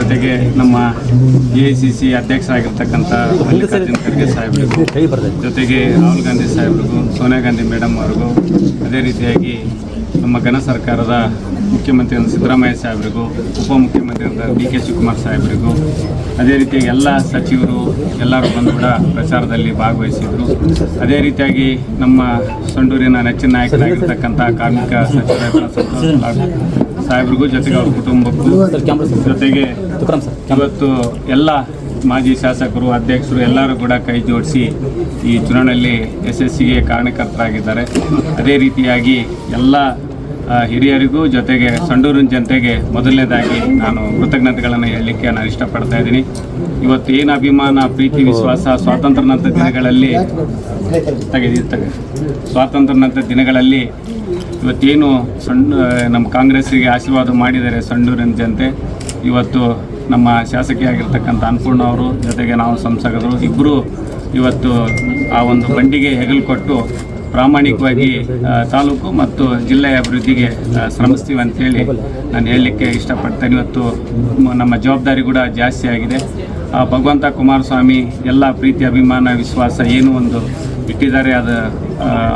ಜೊತೆಗೆ ನಮ್ಮ A I C C ಅಧ್ಯಕ್ಷರಾಗಿರ್ತಕ್ಕಂಥ ಮಲ್ಲಿಕಾರ್ಜುನ ಖರ್ಗೆ ಸಾಹೇಬರಿಗೂ, ಜೊತೆಗೆ ರಾಹುಲ್ ಗಾಂಧಿ ಸಾಹೇಬ್ರಿಗೂ, ಸೋನಿಯಾ ಗಾಂಧಿ ಮೇಡಮ್ ಅವ್ರಿಗೂ, ಅದೇ ರೀತಿಯಾಗಿ ನಮ್ಮ ಘನ ಸರ್ಕಾರದ ಮುಖ್ಯಮಂತ್ರಿ ಸಿದ್ದರಾಮಯ್ಯ ಸಾಹೇಬರಿಗೂ ಉಪಮುಖ್ಯಮಂತ್ರಿ ಡಿ ಕೆ ಶಿವಕುಮಾರ್ ಸಾಹೇಬರಿಗೂ, ಅದೇ ರೀತಿಯಾಗಿ ಎಲ್ಲ ಸಚಿವರು, ಎಲ್ಲರೂ ಬಂದು ಕೂಡ ಪ್ರಚಾರದಲ್ಲಿ ಭಾಗವಹಿಸಿದರು. ಅದೇ ರೀತಿಯಾಗಿ ನಮ್ಮ ಸಂಡೂರಿನ ನೆಚ್ಚಿನ ನಾಯಕರಾಗಿರ್ತಕ್ಕಂಥ ಕಾರ್ಮಿಕ ಸಚಿವ ಸಾಹೇಬ್ರಿಗೂ ಜೊತೆಗೆ ಅವ್ರ ಕುಟುಂಬಕ್ಕೂ ಜೊತೆಗೆ ಇವತ್ತು ಎಲ್ಲ ಮಾಜಿ ಶಾಸಕರು ಅಧ್ಯಕ್ಷರು ಎಲ್ಲರೂ ಕೂಡ ಕೈ ಜೋಡಿಸಿ ಈ ಚುನಾವಣೆಯಲ್ಲಿ ಯಶಸ್ಸಿಗೆ ಕಾರಣಕರ್ತರಾಗಿದ್ದಾರೆ. ಅದೇ ರೀತಿಯಾಗಿ ಎಲ್ಲ ಹಿರಿಯರಿಗೂ ಜೊತೆಗೆ ಸಂಡೂರಿನ ಜನತೆಗೆ ಮೊದಲನೇದಾಗಿ ನಾನು ಕೃತಜ್ಞತೆಗಳನ್ನು ಹೇಳಲಿಕ್ಕೆ ನಾನು ಇಷ್ಟಪಡ್ತಾ ಇದ್ದೀನಿ. ಇವತ್ತು ಏನು ಅಭಿಮಾನ, ಪ್ರೀತಿ, ವಿಶ್ವಾಸ ಸ್ವಾತಂತ್ರ್ಯ ನಂತರ ದಿನಗಳಲ್ಲಿ ತೆಗೆದಿ, ತೆಗೆ ಸ್ವಾತಂತ್ರ್ಯ ದಿನಗಳಲ್ಲಿ ಇವತ್ತೇನು ಸಣ್ಣ ನಮ್ಮ ಕಾಂಗ್ರೆಸ್ಸಿಗೆ ಆಶೀರ್ವಾದ ಮಾಡಿದರೆ ಸಂಡೂರಿನ ಜನತೆ. ಇವತ್ತು ನಮ್ಮ ಶಾಸಕಿಯಾಗಿರ್ತಕ್ಕಂಥ ಅನ್ನಪೂರ್ಣ ಅವರು ಜೊತೆಗೆ ನಾವು ಸಂಸದರು ಇಬ್ಬರು ಇವತ್ತು ಆ ಒಂದು ಬಂಡಿಗೆ ಹೆಗಲು ಕೊಟ್ಟು ಪ್ರಾಮಾಣಿಕವಾಗಿ ತಾಲೂಕು ಮತ್ತು ಜಿಲ್ಲೆಯ ಅಭಿವೃದ್ಧಿಗೆ ಶ್ರಮಿಸ್ತೀವಿ ಅಂತೇಳಿ ನಾನು ಹೇಳಲಿಕ್ಕೆ ಇಷ್ಟಪಡ್ತೇನೆ. ಇವತ್ತು ನಮ್ಮ ಜವಾಬ್ದಾರಿ ಕೂಡ ಜಾಸ್ತಿ ಆಗಿದೆ. ಭಗವಂತ ಕುಮಾರಸ್ವಾಮಿ ಎಲ್ಲ ಪ್ರೀತಿ ಅಭಿಮಾನ ವಿಶ್ವಾಸ ಏನು ಒಂದು ಇಟ್ಟಿದ್ದಾರೆ. ಅದು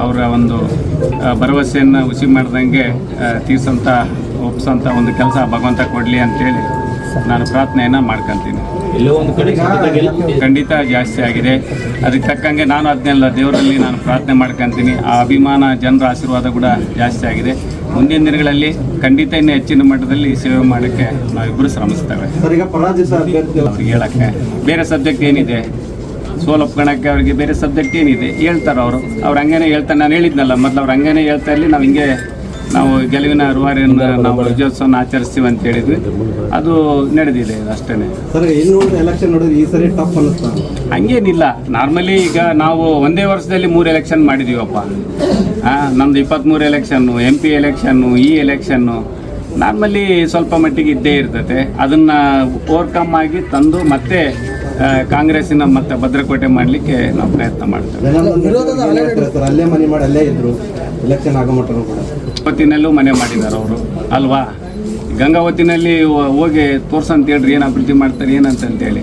ಅವರ ಒಂದು ಭರವಸೆಯನ್ನು ಹುಸಿ ಮಾಡ್ದಂಗೆ ಆ, ತೀರ್ಸಂತ ಒಪ್ಸಂತ ಒಂದು ಕೆಲಸ ಭಗವಂತ ಕೊಡಲಿ ಅಂತೇಳಿ ನಾನು ಪ್ರಾರ್ಥನೆಯನ್ನು ಮಾಡ್ಕೊತೀನಿ. ಎಲ್ಲೋ ಒಂದು ಕಡೆ ಕ್ಷೇತ್ರದಲ್ಲಿ ಖಂಡಿತ ಜಾಸ್ತಿ ಆಗಿದೆ. ಅದಕ್ಕೆ ತಕ್ಕಂಗೆ ನಾನು ಅದನ್ನೆಲ್ಲ ದೇವರಲ್ಲಿ ನಾನು ಪ್ರಾರ್ಥನೆ ಮಾಡ್ಕೊತೀನಿ. ಆ ಅಭಿಮಾನ ಜನರ ಆಶೀರ್ವಾದ ಕೂಡ ಜಾಸ್ತಿ ಆಗಿದೆ. ಮುಂದಿನ ದಿನಗಳಲ್ಲಿ ಖಂಡಿತ ಇನ್ನೂ ಹೆಚ್ಚಿನ ಮಟ್ಟದಲ್ಲಿ ಸೇವೆ ಮಾಡೋಕ್ಕೆ ನಾವಿಬ್ಬರು ಶ್ರಮಿಸ್ತೇವೆ. ಹೇಳಕ್ಕೆ. ಬೇರೆ ಸಬ್ಜೆಕ್ಟ್ ಏನಿದೆ? ಸೋಲೊಪ್ಕೊಳಕ್ಕೆ ಅವರಿಗೆ ಬೇರೆ ಸಬ್ಜೆಕ್ಟ್ ಏನಿದೆ? ಹೇಳ್ತಾರೆ ಅವರು. ಅವ್ರು ಹಂಗೇನೆ ಹೇಳ್ತಾರೆ. ನಾನು ಹೇಳಿದ್ನಲ್ಲ ಮೊದಲು ಅವ್ರು ಹಂಗೇನೆ ಹೇಳ್ತಾ ಇರಲಿ ನಾವು ಹಿಂಗೆ ನಾವು ಗೆಲುವಿನ ರೂವಾರಿಯನ್ನು ನಾವು ವಿಜಯೋತ್ಸವನ ಆಚರಿಸ್ತೀವಿ ಅಂತ ಹೇಳಿದ್ವಿ. ಅದು ನಡೆದಿದೆ ಅಷ್ಟೇ. ಸರ್ ಇನ್ನು ಎಲೆಕ್ಷನ್ ನೋಡಿದ್ರೆ ಈ ಸರಿ ಟಫ್ ಅನ್ನಿಸ್ತಾ ಹಂಗೇನಿಲ್ಲ. ನಾರ್ಮಲಿ ಈಗ ನಾವು ಒಂದೇ ವರ್ಷದಲ್ಲಿ ಮೂರು ಎಲೆಕ್ಷನ್ ಮಾಡಿದೀವಪ್ಪ. ಹಾಂ ನಮ್ದು ಇಪ್ಪತ್ತ್ಮೂರು ಎಲೆಕ್ಷನ್ನು ಎಂ ಪಿ ಎಲೆಕ್ಷನ್ನು ಈ ಎಲೆಕ್ಷನ್ನು ನಾರ್ಮಲಿ ಸ್ವಲ್ಪ ಮಟ್ಟಿಗೆ ಇದ್ದೇ ಇರ್ತದೆ. ಅದನ್ನು ಓವರ್ಕಮ್ ಆಗಿ ತಂದು ಮತ್ತೆ ಕಾಂಗ್ರೆಸ್ಸಿನ ಮತ್ತೆ ಭದ್ರಕೋಟೆ ಮಾಡಲಿಕ್ಕೆ ನಾವು ಪ್ರಯತ್ನ ಮಾಡ್ತೇವೆ. ಪತ್ತಿನಲ್ಲೂ ಮನೆ ಹೊತ್ತಿನಲ್ಲೂ ಮಾಡಿದ್ದಾರೆ ಅವರು. ಅಲ್ವಾ? ಗಂಗಾವತಿನಲ್ಲಿ ಹೋಗಿ ತೋರ್ಸಂತ ಹೇಳ್ರಿ ಏನು ಅಭಿವೃದ್ಧಿ ಮಾಡ್ತಾರೆ ಏನಂತಂತೇಳಿ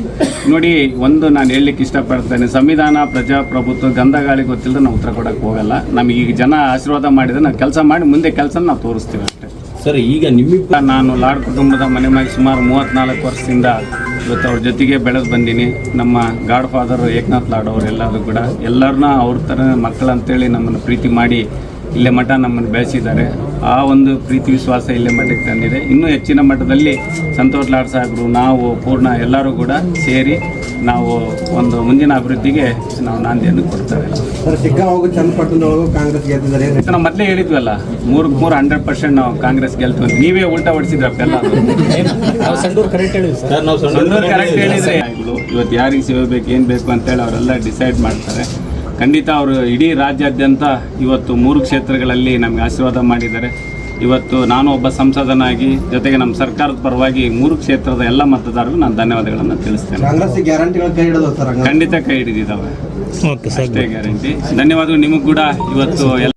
ನೋಡಿ ಒಂದು ನಾನು ಹೇಳಲಿಕ್ಕೆ ಇಷ್ಟಪಡ್ತೇನೆ ಸಂವಿಧಾನ ಪ್ರಜಾಪ್ರಭುತ್ವ ಗಂಧಗಾಳಿ ಗೊತ್ತಿಲ್ಲದೆ ನಾವು ಉತ್ತರ ಕೊಡೋಕ್ಕೆ ಹೋಗಲ್ಲ. ನಮಗೆ ಈಗ ಜನ ಆಶೀರ್ವಾದ ಮಾಡಿದರೆ ನಾವು ಕೆಲಸ ಮಾಡಿ ಮುಂದೆ ಕೆಲಸ ನಾವು ತೋರಿಸ್ತೀವಿ ಅಷ್ಟೇ. ಸರ್, ಈಗ ನಿಮ್ಮಿಬ್ಬ ನಾನು ಲಾಡ್ ಕುಟುಂಬದ ಮನೆ ಮನೆಗೆ ಸುಮಾರು ಮೂವತ್ತ್ನಾಲ್ಕು ವರ್ಷದಿಂದ ಇವತ್ತು ಅವ್ರ ಜೊತೆಗೆ ಬೆಳೆದು ಬಂದೀನಿ. ನಮ್ಮ ಗಾಡ್ ಫಾದರ್ ಏಕನಾಥ್ ಲಾಡ್ ಅವರು ಎಲ್ಲರೂ ಕೂಡ ಎಲ್ಲರನ್ನ ಅವ್ರ ಥರ ಮಕ್ಕಳಂತೇಳಿ ನಮ್ಮನ್ನು ಪ್ರೀತಿ ಮಾಡಿ ಇಲ್ಲೇ ಮಠ ನಮ್ಮನ್ನು ಬೆಳೆಸಿದ್ದಾರೆ. ಆ ಒಂದು ಪ್ರೀತಿ ವಿಶ್ವಾಸ ಇಲ್ಲೇ ಮಟ್ಟಕ್ಕೆ ತಂದಿದೆ. ಇನ್ನೂ ಹೆಚ್ಚಿನ ಮಟ್ಟದಲ್ಲಿ ಸಂತೋಷ್ ಲಾಡ್ ಸಾಹೇಬರು ನಾವು ಪೂರ್ಣ ಎಲ್ಲರೂ ಕೂಡ ಸೇರಿ ನಾವು ಒಂದು ಮುಂದಿನ ಅಭಿವೃದ್ಧಿಗೆ ನಾವು ನಾಂದಿಯನ್ನು ಕೊಡ್ತೇವೆ. ನಾವು ಮೊದಲೇ ಹೇಳಿದ್ವಲ್ಲ ಮೂರಕ್ಕೆ ಮೂರು ಹಂಡ್ರೆಡ್ ಪರ್ಸೆಂಟ್ ನಾವು ಕಾಂಗ್ರೆಸ್ ಗೆಲ್ತೀವಿ ಅಂತ. ನೀವೇ ಉಲ್ಟಾ ಹೊಡಿಸಿದ್ರಪ್ಪ ಎಲ್ಲ. ಕರೆಕ್ಟ್ ಹೇಳಿ ಸರ್. ನಾವು ಸಂಡೂರು ಕರೆಕ್ಟ್ ಹೇಳಿದ್ರೆ. ಇವತ್ತು ಯಾರಿಗೆ ಸಿಗಬೇಕು ಬೇಕು ಏನು ಬೇಕು ಅಂತೇಳಿ ಅವರೆಲ್ಲ ಡಿಸೈಡ್ ಮಾಡ್ತಾರೆ. ಖಂಡಿತ ಅವರು ಇಡೀ ರಾಜ್ಯಾದ್ಯಂತ ಇವತ್ತು ಮೂರು ಕ್ಷೇತ್ರಗಳಲ್ಲಿ ನಮಗೆ ಆಶೀರ್ವಾದ ಮಾಡಿದ್ದಾರೆ. ಇವತ್ತು ನಾನು ಒಬ್ಬ ಸಂಸದನಾಗಿ ಜೊತೆಗೆ ನಮ್ಮ ಸರ್ಕಾರದ ಪರವಾಗಿ ಮೂರು ಕ್ಷೇತ್ರದ ಎಲ್ಲ ಮತದಾರರು ನಾನು ಧನ್ಯವಾದಗಳನ್ನು ತಿಳಿಸ್ತೇನೆ. ಕಾಂಗ್ರೆಸ್ ಗ್ಯಾರಂಟಿಗಳು ಕೈ ಹಿಡಿದು ಸರ್ ಖಂಡಿತ ಕೈ ಹಿಡಿದಿದ್ದಾವೆ. ಅಷ್ಟೇ ಗ್ಯಾರಂಟಿ. ಧನ್ಯವಾದಗಳು. ನಿಮಗೂ ಕೂಡ ಇವತ್ತು ಎಲ್ಲ